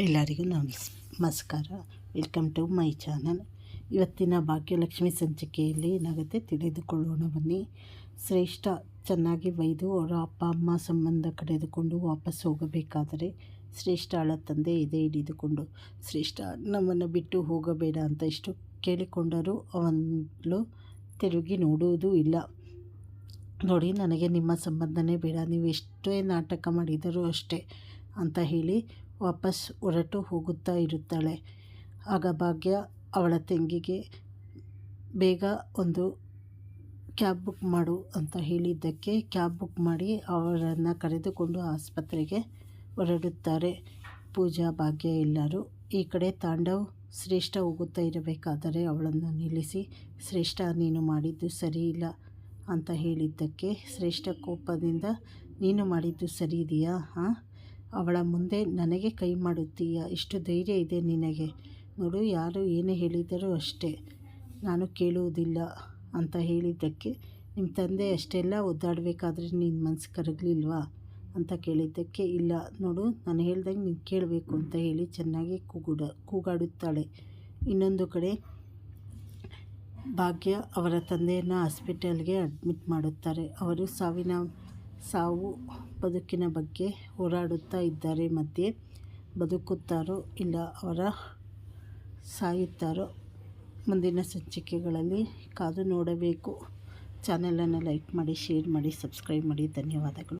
ಎಲ್ಲರಿಗೂ ನಮಸ್ ನಮಸ್ಕಾರ. Welcome to my channel ಇವತ್ತಿನ ಭಾಗ್ಯಲಕ್ಷ್ಮಿ ಸಂಚಿಕೆಯಲ್ಲಿ ಏನಾಗುತ್ತೆ ತಿಳಿದುಕೊಳ್ಳೋಣ ಬನ್ನಿ. ಶ್ರೇಷ್ಠ, ಚೆನ್ನಾಗಿ ಬೈದು ಅವರ ಅಪ್ಪ, ಅಮ್ಮ ಸಂಬಂಧ ಕಳೆದುಕೊಂಡು ವಾಪಸ್ ಹೋಗಬೇಕಾದರೆ ಶ್ರೇಷ್ಠ ಅಳ ತಂದೆ ಎದೆ ಹಿಡಿದುಕೊಂಡು. ಶ್ರೇಷ್ಠ, ನಮ್ಮನ್ನು ಬಿಟ್ಟು ಹೋಗಬೇಡ ಅಂತ ಇಷ್ಟು ಕೇಳಿಕೊಂಡರೂ ಅವನು ತಿರುಗಿ ನೋಡುವುದೂ ಇಲ್ಲ. ನೋಡಿ, ನನಗೆ ನಿಮ್ಮ ಸಂಬಂಧನೇ ಬೇಡ. ನೀವು ಎಷ್ಟೇ ನಾಟಕ ಮಾಡಿದರೂ ಅಷ್ಟೇ. ಅಂತ ಹೇಳಿ ವಾಪಸ್ ಹೊರಟು ಹೋಗುತ್ತಾ ಇರುತ್ತಾಳೆ. ಆಗ ಭಾಗ್ಯ ಅವಳ ತಂಗಿಗೆ, ಬೇಗ ಒಂದು ಕ್ಯಾಬ್ ಬುಕ್ ಮಾಡು ಅಂತ ಹೇಳಿದ್ದಕ್ಕೆ ಕ್ಯಾಬ್ ಬುಕ್ ಮಾಡಿ ಅವರನ್ನು ಕರೆದುಕೊಂಡು ಆಸ್ಪತ್ರೆಗೆ ಹೊರಡುತ್ತಾರೆ ಪೂಜಾ, ಭಾಗ್ಯ ಎಲ್ಲರೂ. ಈ ಕಡೆ ತಾಂಡವ್ ಶ್ರೇಷ್ಠ ಹೋಗುತ್ತಾ ಇರಬೇಕಾದರೆ ಅವಳನ್ನು ನಿಲ್ಲಿಸಿ, ಶ್ರೇಷ್ಠ, ನೀನು ಮಾಡಿದ್ದು ಸರಿ ಇಲ್ಲ ಅಂತ ಹೇಳಿದ್ದಕ್ಕೆ ಶ್ರೇಷ್ಠ ಕೋಪದಿಂದ, ನೀನು ಮಾಡಿದ್ದು ಸರಿ ಇದೆಯಾ? ಹಾಂ? ಅವಳ ಮುಂದೆ ನನಗೆ ಕೈ ಮಾಡುತ್ತೀಯ? ಇಷ್ಟು ಧೈರ್ಯ ಇದೆ ನಿನಗೆ. ನೋಡು, ಯಾರು ಏನೇ ಹೇಳಿದರೂ ಅಷ್ಟೇ. ನಾನು ಕೇಳುವುದಿಲ್ಲ ಅಂತ ಹೇಳಿದ್ದಕ್ಕೆ ನಿಮ್ಮ ತಂದೆ ಅಷ್ಟೆಲ್ಲ ಒದ್ದಾಡಬೇಕಾದ್ರೆ ನಿನ್ನ ಮನಸ್ಸು ಕರಗಲಿಲ್ವಾ ಅಂತ ಕೇಳಿದ್ದಕ್ಕೆ, ಇಲ್ಲ. ನೋಡು, ನಾನು ಹೇಳ್ದಂಗೆ ನೀನು ಕೇಳಬೇಕು ಅಂತ ಹೇಳಿ ಚೆನ್ನಾಗಿ ಕೂಗುಡ, ಕೂಗಾಡುತ್ತಾಳೆ. ಇನ್ನೊಂದು ಕಡೆ ಭಾಗ್ಯ ಅವರ ತಂದೆಯನ್ನು ಹಾಸ್ಪಿಟಲ್ಗೆ ಅಡ್ಮಿಟ್ ಮಾಡುತ್ತಾರೆ. ಅವರು ಸಾವಿನ ಸಾವು ಬದುಕಿನ ಬಗ್ಗೆ ಹೋರಾಡುತ್ತಾ ಇದ್ದಾರೆ ಮಧ್ಯೆ ಬದುಕುತ್ತಾರೋ ಇಲ್ಲ ಅವರ ಸಾಯುತ್ತಾರೋ ಮುಂದಿನ ಸಂಚಿಕೆಗಳಲ್ಲಿ ಕಾದು ನೋಡಬೇಕು. ಚಾನಲನ್ನು ಲೈಕ್ ಮಾಡಿ, ಶೇರ್ ಮಾಡಿ, ಸಬ್ಸ್ಕ್ರೈಬ್ ಮಾಡಿ. ಧನ್ಯವಾದಗಳು.